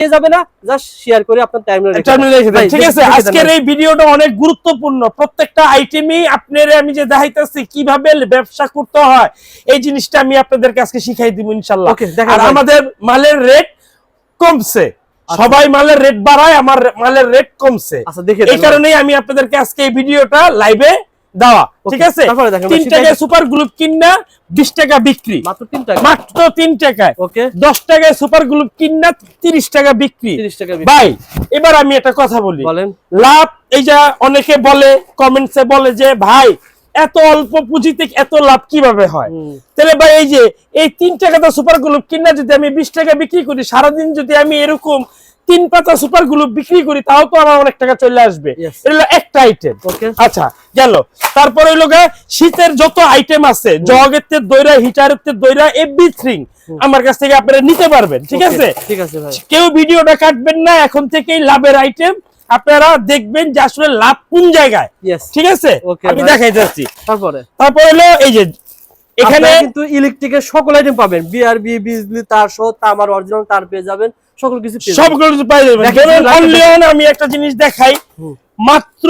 পেয়ে যাবে না? জাস্ট শেয়ার করে আপনার টাইমলাইনে টার্মিনাল রেখে দেন, ঠিক আছে আজকের এই ভিডিওটা অনেক গুরুত্বপূর্ণ। প্রত্যেকটা আইটেমই আপনার আমি যে দেখাইতেছি কীভাবে ব্যবসা করতে হয় এই জিনিসটা আমি আপনাদেরকে আজকে শিখাই দিব আর আমাদের মালের রেট কমছে। সবাই মালের রেট বাড়ায় আমার মালের রেট কমছে। আচ্ছা এই কারণেই আমি আপনাদেরকে আজকে এই ভিডিওটা লাইভে দেওয়া ঠিক আছে? তিন টাকায় সুপার গ্লুপ কিনা বিশ টাকা বিক্রি। মাত্র 3 টাকা মাত্র তিন টাকায়। ওকে দশ টাকায় সুপার গ্লুপ কিনা তিরিশ টাকা বিক্রি। 30 টাকা বিক্রি। ভাই এবার আমি একটা কথা বলি। বলেন। লাভ এই যা অনেকে বলে কমেন্টসে বলে যে ভাই এত অল্প পুঁজিতে এত লাভ কীভাবে হয়? তাহলে ভাই এই যে এই তিন টাকা তো সুপার গ্লুপ কিনা যদি আমি বিশ টাকা বিক্রি করি সারাদিন যদি আমি এরকম তিন পাতা সুপার গ্লুপ বিক্রি করি তাও তো আমার অনেক টাকা চলে আসবে। এটা একটা আইটেম আচ্ছা গেল। তারপরে হইল শীতের যত আইটেম আছে জগের তে দইরা হিটারের তে দইরা এভরিথিং আমার কাছ থেকে আপনারা নিতে পারবেন ঠিক আছে? ঠিক আছে কেউ ভিডিওটা কাটবেন না এখন থেকেই লাভের আইটেম আপনারা দেখবেন যে আসলে লাভ কোন জায়গায় ঠিক আছে? আমি দেখাই যাচ্ছি। তারপরে? তারপর হলো এই যে এখানে কিন্তু ইলেকট্রিকের সকল আইটেম পাবেন। বিআরবি বিজলি তার সহ তামার অরিজিনাল তার পেয়ে যাবেন। সকল কিছু পেয়ে কিছু পাই যাবেন দেখেন, ধরুন লাইটটা only on আমি একটা জিনিস দেখাই। মাত্র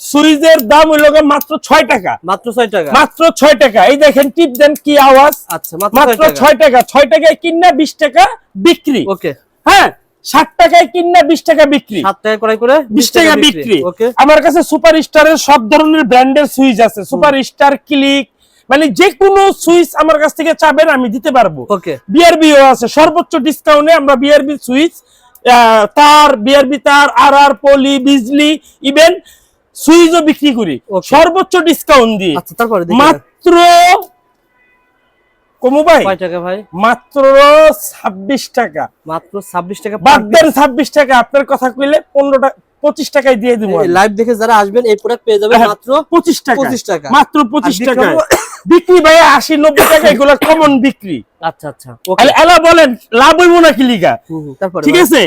সুইজের দাম হইল মাত্র ছয় টাকা। মাত্র 6 টাকা। মাত্র ছয় টাকা। এই দেখেন টিপ দেন কি আওয়াজ? আচ্ছা মাত্র মাত্র 6 টাকা। ছয় টাকা। ছয় টাকায় কিনা বিশ টাকা বিক্রি। ওকে। হ্যাঁ ষাট টাকায় কিনা বিশ টাকা বিক্রি। 7 টাকা করে করে বিশ টাকা বিক্রি। আমার কাছে সুপার স্টারের সব ধরনের ব্র্যান্ডের সুইচ আছে। সুপার স্টার ক্লিক মানে যে কোনো সুইচ আমার কাছ থেকে চাবেন আমি দিতে পারব। ওকে বিআরবিও আছে সর্বোচ্চ ডিসকাউন্টে আমরা বিআরবি সুইচ তার বিআরবি তার আর আর পলি বিজলি ইভেন সুইচও বিক্রি করি. সর্বোচ্চ ডিসকাউন্ট দিয়ে। আচ্ছা তারপরে মাত্র কমু ভাই? টাকা ভাই? মাত্র ছাব্বিশ টাকা। মাত্র 26 টাকা বাদ দেন ছাব্বিশ টাকা আপনার কথা কইলে পনেরো টাকা পঁচিশ টাকায় দিয়ে দিব। লাইভ দেখে যারা আসবেন এই প্রোডাক্ট পেয়ে যাবেন হ্যাঁ, মাত্র পঁচিশ টাকা 25 টাকা। মাত্র পঁচিশ টাকা বিক্রি ভাই আশি নব্বই টাকা এগুলো কমন বিক্রি। আচ্ছা আচ্ছা এলা বলেন লাভ হইব না কি লিগা ঠিক আছে?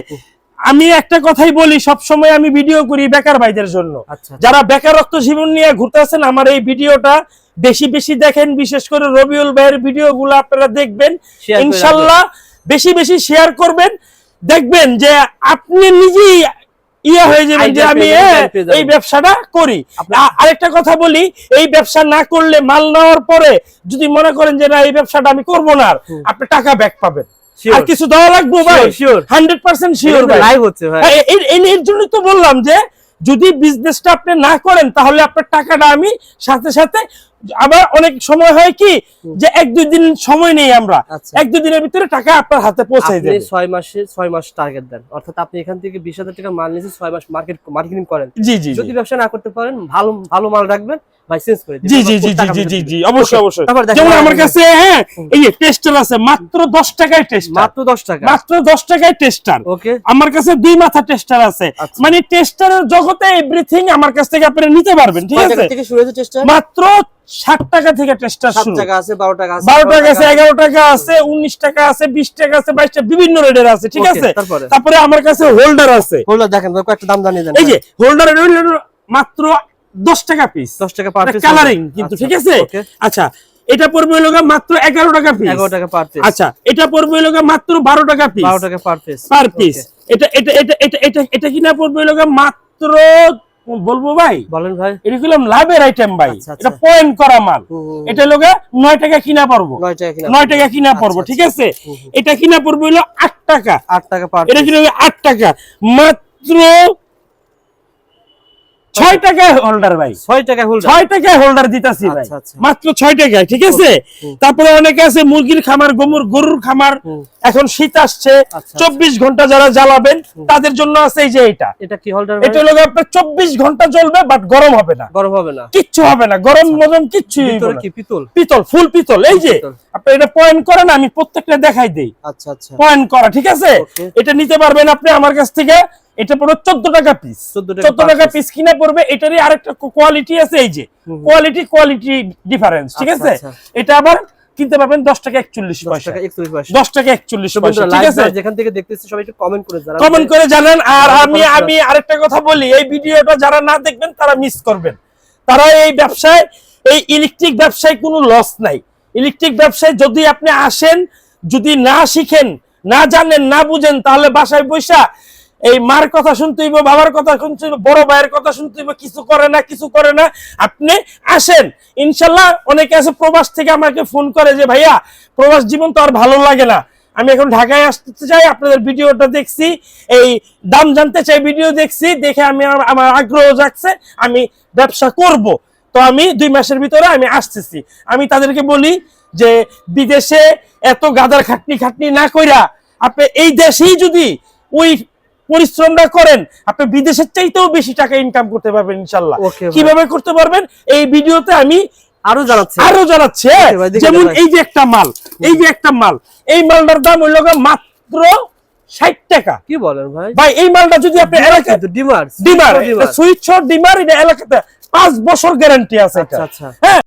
আমি একটা কথাই বলি সব সময় আমি ভিডিও করি বেকার ভাইদের জন্য। আচ্ছা যারা বেকারত্ব জীবন নিয়ে ঘুরতেছেন আমার এই ভিডিওটা বেশি বেশি দেখেন। বিশেষ করে রবিউল ভাইয়ের ভিডিও গুলো আপনারা দেখবেন। ইনশাল্লাহ বেশি বেশি শেয়ার করবেন। দেখবেন যে আপনি নিজেই ইয়ে হয়ে যাবেন যে আমি। এই ব্যবসাটা করি। আরেকটা কথা বলি এই ব্যবসা না করলে মাল নেওয়ার পরে যদি মনে করেন যে না এই ব্যবসাটা আমি করব না আপনি টাকা ব্যাক পাবেন। আর কিছু দেওয়া লাগবে ভাই. হান্ড্রেড পার্সেন্ট শিওর ভাই। হচ্ছে এর জন্য তো বললাম যে যদি বিজনেসটা আপনি না করেন তাহলে আপনার টাকাটা আমি সাথে সাথে আবার অনেক সময় হয় কি যে এক দুই দিন সময় নেই আমরা। আচ্ছা। এক দুই দিনের ভিতরে টাকা আপনার হাতে পৌঁছাই দেবে। ছয় মাসে ছয় মাস টার্গেট দেন। অর্থাৎ আপনি এখান থেকে বিশ হাজার টাকা মাল নিয়েছেন ছয় মাস মার্কেট মার্কেটিং করেন। জি জি যদি ব্যবসা না করতে পারেন ভালো ভালো মাল রাখবেন ভাই চেঞ্জ করে দিন জি জি জি জি জি জি অবশ্যই অবশ্যই। যেমন আমার কাছে হ্যাঁ এই টেস্টার আছে মাত্র দশ টাকায় টেস্টার মাত্র দশ টাকা। মাত্র দশ টাকায় টেস্টার ওকে আমার কাছে দুই মাথা টেস্টার আছে। আচ্ছা। মানে টেস্টারের জগতে এভরিথিং আমার কাছ থেকে আপনি নিতে পারবেন ঠিক আছে? থেকে শুরু হয়েছে মাত্র ষাট টাকা থেকে টেস্টার শুরু। টাকা আছে বারো টাকা আছে বারো টাকা আছে এগারো টাকা আছে উনিশ টাকা আছে বিশ টাকা আছে বাইশ টাকা বিভিন্ন রেটের আছে ঠিক আছে? তারপরে? আমার কাছে হোল্ডার আছে। হোল্ডার দেখেন কয়েকটা দাম জানিয়ে দেন এই যে হোল্ডার মাত্র দশ টাকা পিস দশ টাকা পার পিস কালারিং কিন্তু ঠিক আছে? আচ্ছা এটা পড়বে হলো মাত্র এগারো টাকা পিস এগারো টাকা পার পিস আচ্ছা এটা পড়বে হলো মাত্র বারো টাকা পিস বারো টাকা পার পিস পার পিস এটা এটা এটা এটা এটা এটা কিনা পড়বে হলো মাত্র বলব ভাই বলেন ভাই। এটা কিলাম লাভের আইটেম ভাই? আচ্ছা, আচ্ছা। এটা পয়েন্ট করা মাল। এটা হলো গা নয় টাকা কিনা পড়ব। নয় টাকা কিনা পড়ব। আচ্ছা, ঠিক আছে? এটা কিনা পড়ব হলো আট টাকা। আট টাকা এটা কিনা আট টাকা। মাত্র ছয় টাকায় হোল্ডার ভাই। ছয় টাকা হোল্ডার ছয় টাকায় হোল্ডার দিতাছি ভাই। মাত্র ছয় টাকায় ঠিক আছে? তারপরে অনেকে আছে মুরগির খামার গমুর গরুর খামার। এখন শীত আসছে আচ্ছা। চব্বিশ ঘণ্টা যারা জ্বালাবেন তাদের জন্য আছে এই যে এটা এটা কি হোল্ডার এটা হলো আপনার চব্বিশ ঘণ্টা চলবে বাট গরম হবে না। গরম হবে না। কিচ্ছু হবে না। গরম মরম কিচ্ছু পিতল? পিতল ফুল পিতল। এই যে আপনি এটা পয়েন্ট করেন আমি প্রত্যেকটা দেখাই দেই। আচ্ছা আচ্ছা। পয়েন্ট করা ঠিক আছে? এটা নিতে পারবেন আপনি আমার কাছ থেকে। এটা পড়বে চোদ্দ টাকা পিস চোদ্দ টাকা পিস কিনে পড়বে এটারই আরেকটা কোয়ালিটি আছে এই যে। কোয়ালিটি কোয়ালিটি ডিফারেন্স ঠিক আচ্ছা, আছে? আচ্ছা। এটা আবার কিনতে পারবেন দশ টাকা একচল্লিশ পয়সা। দশ টাকা একচল্লিশ পয়সা ঠিক আছে? যেখান থেকে দেখতেছি সবাই একটু কমেন্ট করে জানান। কমেন্ট করে জানান। আর আমি আমি আরেকটা কথা বলি এই ভিডিওটা যারা না দেখবেন তারা মিস করবেন। তারা এই ব্যবসায় এই ইলেকট্রিক ব্যবসায় কোনো লস নাই। ইলেকট্রিক ব্যবসায় যদি আপনি আসেন যদি না শিখেন না জানেন না বুঝেন তাহলে বাসায় বৈশা এই মার কথা শুনতে হইব, বাবার কথা শুনতে হইব, বড় ভাইয়ের কথা শুনতে হইব, কিছু করে না, কিছু করে না। আপনি আসেন। ইনশাল্লাহ অনেকে আছে প্রবাস থেকে আমাকে ফোন করে যে, ভাইয়া, প্রবাস জীবন তো আর ভালো লাগে না। আমি এখন ঢাকায় আসতে চাই, আপনাদের ভিডিওটা দেখছি। এই দাম জানতে চাই, ভিডিও দেখছি, দেখে আমি আমার- আমার আগ্রহ জাগছে, আমি ব্যবসা করব। তো আমি দুই মাসের ভিতরে আমি আসতেছি। আমি তাদেরকে বলি যে, বিদেশে এত গাদার খাটনি খাটনি না কইরা, আপনি এই দেশেই যদি ওই পরিশ্রমটা করেন আপনি বিদেশের চাইতেও বেশি টাকা ইনকাম করতে পারবেন ইনশাল্লাহ। কীভাবে করতে পারবেন? এই ভিডিওতে আমি আরও জানাচ্ছি। আরও জানাচ্ছে হ্যাঁ? যেমন এই যে একটা মাল এই যে একটা মাল এই মালটার দাম হইল মাত্র ষাট টাকা। কি বলেন ভাই? ভাই এই মালটা যদি আপনি এলাকায় dimmer dimmer dimmer. Switch shot dimmer এটা এলাকাতে পাঁচ বছর গ্যারান্টি আছে আচ্ছা আচ্ছা। হ্যাঁ?